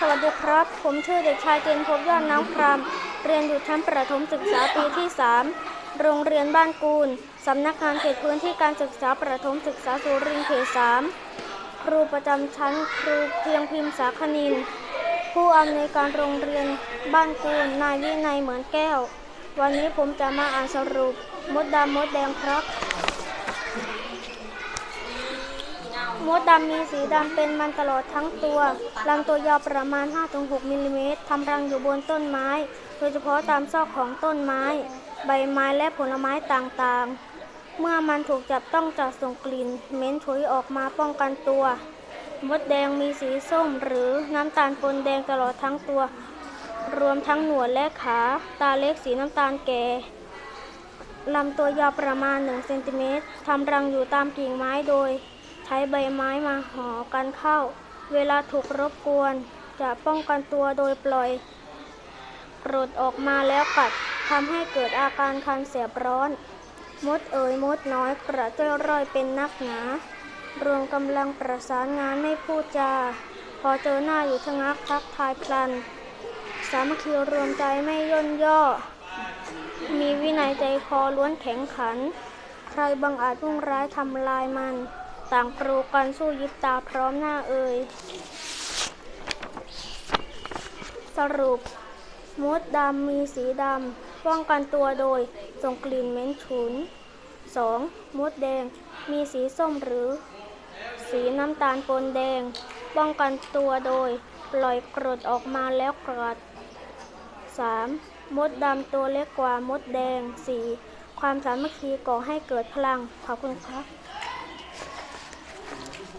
สวัสดีครับ ผมชื่อเด็กชายเจนพบยอดน้ำคราม เรียนอยู่ชั้นประถมศึกษาปีที่ 3 โรงเรียนบ้านกูล สำนักงานเขตพื้นที่การศึกษาประถมศึกษาสุรินทร์เขต 3 ครูประจำชั้นครูเพียงพิมพ์สาคณิน ผู้อำนวยการโรงเรียนบ้านกูล นายวินัยเหมือนแก้ว วันนี้ผมจะมาอ่านสรุป มดดำมดแดงครับ มดดำมีสีดำเป็นมันตลอดทั้งตัวลำตัวยาวประมาณ 5-6มิลลิเมตรทำรังอยู่บนต้นไม้ โดยเฉพาะตามซอกของต้นไม้ ใบไม้และผลไม้ต่างๆ เมื่อมันถูกจับต้องจะส่งกลิ่นเหม็นฉุยออกมาป้องกันตัว มดแดงมีสีส้มหรือน้ำตาลปนแดงตลอดทั้งตัว รวมทั้งหนวดและขา ตาเล็กสีน้ำตาลแก่ลำตัวยาวประมาณ1เซนติเมตรทำรังอยู่ตามกิ่งไม้โดย ใช้ใบไม้มาห่อกันเข้า เวลาถูกรบกวน จะป้องกันตัวโดยปล่อยกรดออกมาแล้วกัดทำให้เกิดอาการคันแสบร้อน มดเอ๋ยมดน้อยกระเจ้อยร่อยเป็นนักหนารวมกำลังประสานงานไม่พูดจา พอเจอหน้าอยู่ชะงักทักทายพลัน สามัคคีรวมใจไม่ย่นย่อ มีวินัยใจคอล้วนแข็งขัน ใครบังอาจมุ่งร้ายทำลายมัน ต่างกรูกันสู้ยิบตาพร้อมหน้าเอ่ย สรุป มดดำมีสีดำป้องกันตัวโดย ส่งกลิ่นเหม็นฉุน 2. มดแดงมีสีส้มหรือ สีน้ำตาลปนแดง ป้องกันตัวโดย ปล่อยกรดออกมาแล้วกัด 3. มดดำตัวเล็กกว่ามดแดง 4. ความสามัคคีก่อให้เกิดพลังขอบคุณครับ